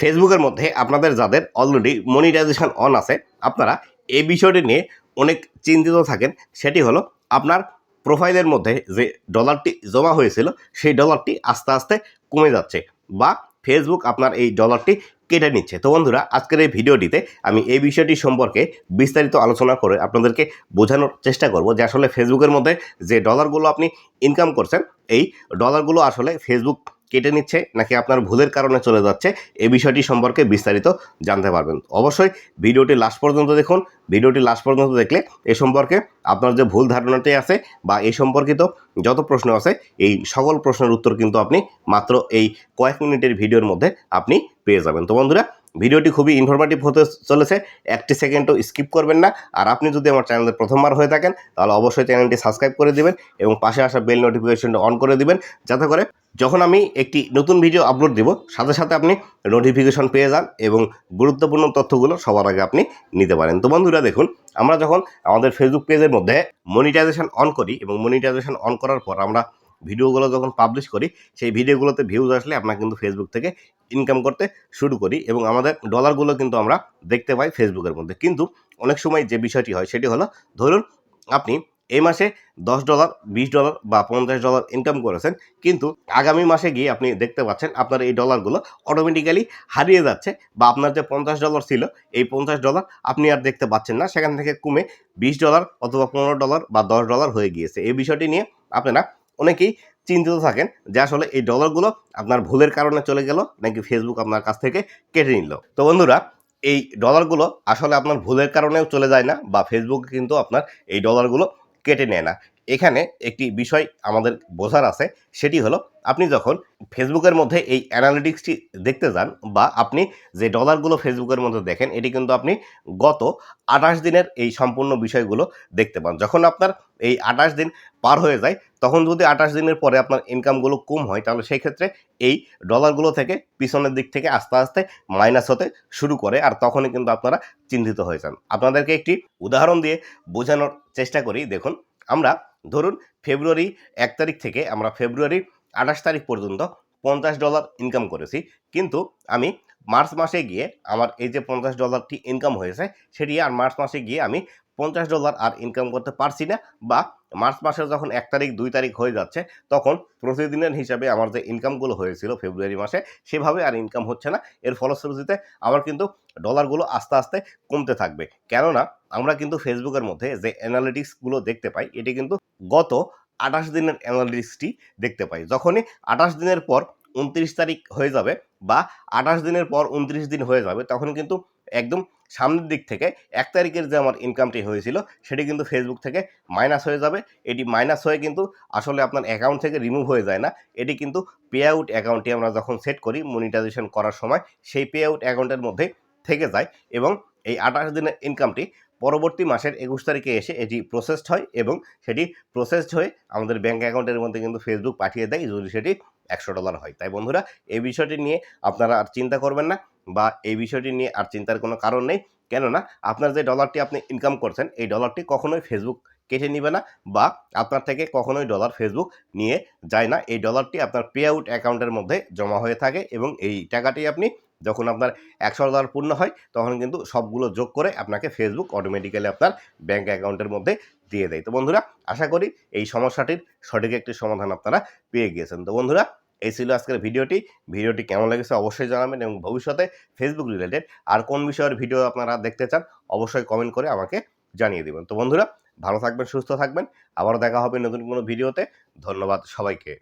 ফেসবুকের মধ্যে আপনাদের যাদের অলরেডি মনিটাইজেশন অন আছে, আপনারা এই বিষয়টি নিয়ে অনেক চিন্তিত থাকেন। সেটি হলো আপনার প্রোফাইলের মধ্যে যে ডলারটি জমা হয়েছিল, সেই ডলারটি আস্তে আস্তে কমে যাচ্ছে বা ফেসবুক আপনার এই ডলারটি কেটে নিচ্ছে। তো বন্ধুরা, আজকের এই ভিডিওটিতে আমি এই বিষয়টি সম্পর্কে বিস্তারিত আলোচনা করে আপনাদেরকে বোঝানোর চেষ্টা করব যে আসলে ফেসবুকের মধ্যে যে ডলারগুলো আপনি ইনকাম করছেন, এই ডলারগুলো আসলে ফেসবুক কেটে নিচ্ছে নাকি আপনার ভুলের কারণে চলে যাচ্ছে, এ বিষয়টি সম্পর্কে বিস্তারিত জানতে পারবেন। অবশ্যই ভিডিওটি লাস্ট পর্যন্ত দেখুন। ভিডিওটি লাস্ট পর্যন্ত দেখলে এ সম্পর্কে আপনার যে ভুল ধারণাটি আছে বা এ সম্পর্কিত যত প্রশ্ন আছে, এই সকল প্রশ্নের উত্তর কিন্তু আপনি মাত্র এই কয়েক মিনিটের ভিডিওর মধ্যে আপনি পেয়ে যাবেন। তো বন্ধুরা ভিডিওটি খুবই ইনফরমেটিভ হতে চলেছে। একটি সেকেন্ডও স্কিপ করবেন না। আর আপনি যদি আমার চ্যানেলে প্রথমবার হয়ে থাকেন, তাহলে অবশ্যই চ্যানেলটি সাবস্ক্রাইব করে দিবেন এবং পাশে আসা বেল নোটিফিকেশনটা অন করে দিবেন। যাতে করে যখন আমি একটি নতুন ভিডিও আপলোড দিব, সাথে সাথে আপনি নোটিফিকেশন পেয়ে যান এবং গুরুত্বপূর্ণ তথ্যগুলো সবার আগে আপনি নিতে পারেন। তো বন্ধুরা, দেখুন, আমরা যখন আমাদের ফেসবুক পেজের মধ্যে মনিটাইজেশন অন করি এবং মনিটাইজেশন অন করার পর আমরা ভিডিওগুলো যখন পাবলিশ করি, সেই ভিডিওগুলোতে ভিউজ আসলে আমরা কিন্তু ফেসবুক থেকে ইনকাম করতে শুরু করি এবং আমাদের ডলারগুলো কিন্তু আমরা দেখতে পাই ফেসবুকের মধ্যে। কিন্তু অনেক সময় যে বিষয়টি হয়, সেটি হলো, ধরুন আপনি এই মাসে দশ ডলার বিশ ডলার বা পঞ্চাশ ডলার ইনকাম করেছেন, কিন্তু আগামী মাসে গিয়ে আপনি দেখতে পাচ্ছেন আপনার এই ডলারগুলো অটোমেটিক্যালি হারিয়ে যাচ্ছে বা আপনার যে পঞ্চাশ ডলার ছিল, এই পঞ্চাশ ডলার আপনি আর দেখতে পাচ্ছেন না। সেখান থেকে কমে বিশ ডলার অথবা পনেরো ডলার বা দশ ডলার হয়ে গিয়েছে। এই বিষয়টি নিয়ে আপনারা অনেকেই চিন্তিত থাকেন যে আসলে এই ডলারগুলো আপনার ভুলের কারণে চলে গেল নাকি ফেসবুক আপনার কাছ থেকে কেটে নিল। তো বন্ধুরা, এই ডলারগুলো আসলে আপনার ভুলের কারণেও চলে যায় না বা ফেসবুক কিন্তু আপনার এই ডলারগুলো কেটে নেয় না। এখানে একটি বিষয় আমাদের বোঝার আছে, সেটি হলো আপনি যখন ফেসবুকের মধ্যে এই অ্যানালিটিক্সটি দেখতে যান বা আপনি যে ডলারগুলো ফেসবুকের মধ্যে দেখেন, এটি কিন্তু আপনি গত আঠাশ দিনের এই সম্পূর্ণ বিষয়গুলো দেখতে পান। যখন আপনার এই আঠাশ দিন পার হয়ে যায়, তখন যদি আঠাশ দিনের পরে আপনার ইনকামগুলো কম হয়, তাহলে সেই ক্ষেত্রে এই ডলারগুলো থেকে পিছনের দিক থেকে আস্তে আস্তে মাইনাস হতে শুরু করে আর তখনই কিন্তু আপনারা চিন্তিত হয়ে যান। আপনাদেরকে একটি উদাহরণ দিয়ে বোঝানোর চেষ্টা করি। দেখুন, আমরা ধরুন ফেব্রুয়ারি এক তারিখ থেকে আমরা ফেব্রুয়ারি আঠাশ তারিখ পর্যন্ত পঞ্চাশ ডলার ইনকাম করেছি। কিন্তু আমি মার্চ মাসে গিয়ে আমার এই যে পঞ্চাশ ডলারটি ইনকাম হয়েছে, সেটি আর মার্চ মাসে গিয়ে আমি পঞ্চাশ ডলার আর ইনকাম করতে পারছি না বা মার্চ মাসের যখন এক তারিখ, দুই তারিখ হয়ে যাচ্ছে, তখন প্রতিদিনের হিসাবে আমার যে ইনকামগুলো হয়েছিল ফেব্রুয়ারি মাসে, সেভাবে আর ইনকাম হচ্ছে না। এর ফলশ্রুতিতে আমার কিন্তু ডলারগুলো আস্তে আস্তে কমতে থাকবে। কেননা, আমরা কিন্তু ফেসবুকের মধ্যে যে অ্যানালিটিক্সগুলো দেখতে পাই, এটি কিন্তু গত আঠাশ দিনের অ্যানালিটিক্সটি দেখতে পাই। যখনই আঠাশ দিনের পর উনত্রিশ তারিখ হয়ে যাবে বা আঠাশ দিনের পর উনত্রিশ দিন হয়ে যাবে, তখন কিন্তু একদম সামনের দিক থেকে এক তারিখের যে আমার ইনকামটি হয়েছিল, সেটি কিন্তু ফেসবুক থেকে মাইনাস হয়ে যাবে। এটি মাইনাস হয়ে কিন্তু আসলে আপনার অ্যাকাউন্ট থেকে রিমুভ হয়ে যায় না। এটি কিন্তু পে আউট অ্যাকাউন্টটি আমরা যখন সেট করি মনিটাইজেশন করার সময়, সেই পে আউট অ্যাকাউন্টের মধ্যে থেকে যায় এবং এই আঠাশ দিনের ইনকামটি পরবর্তী মাসের একুশ তারিখে এসে এটি প্রসেসড হয় এবং সেটি প্রসেসড হয়ে আমাদের ব্যাঙ্ক অ্যাকাউন্টের মধ্যে কিন্তু ফেসবুক পাঠিয়ে দেয় যদি সেটি একশো ডলার হয়। তাই বন্ধুরা, এই বিষয়টি নিয়ে আপনারা আর চিন্তা করবেন না বা এই বিষয়টি নিয়ে আর চিন্তার কোনো কারণ নেই। কেননা, আপনার যে ডলারটি আপনি ইনকাম করছেন, এই ডলারটি কখনোই ফেসবুক কেটে নিবে না বা আপনার থেকে কখনোই ডলার ফেসবুক নিয়ে যায় না। এই ডলারটি আপনার পে আউট অ্যাকাউন্টের মধ্যে জমা হয়ে থাকে এবং এই টাকাটি আপনি যখন আপনার একশো ডলার পূর্ণ হয়, তখন কিন্তু সবগুলো যোগ করে আপনাকে ফেসবুক অটোমেটিক্যালি আপনার ব্যাঙ্ক অ্যাকাউন্টের মধ্যে দিয়ে দেয়। তো বন্ধুরা, আশা করি এই সমস্যাটির সঠিক একটি সমাধান আপনারা পেয়ে গিয়েছেন। তো বন্ধুরা, এই ছিল আজকের ভিডিওটি। ভিডিওটি কেমন লেগেছে অবশ্যই জানাবেন এবং ভবিষ্যতে ফেসবুক রিলেটেড আর কোন বিষয়ের ভিডিও আপনারা দেখতে চান, অবশ্যই কমেন্ট করে আমাকে জানিয়ে দেবেন। তো বন্ধুরা, ভালো থাকবেন, সুস্থ থাকবেন। আবার দেখা হবে নতুন কোনো ভিডিওতে ধন্যবাদ সবাইকে।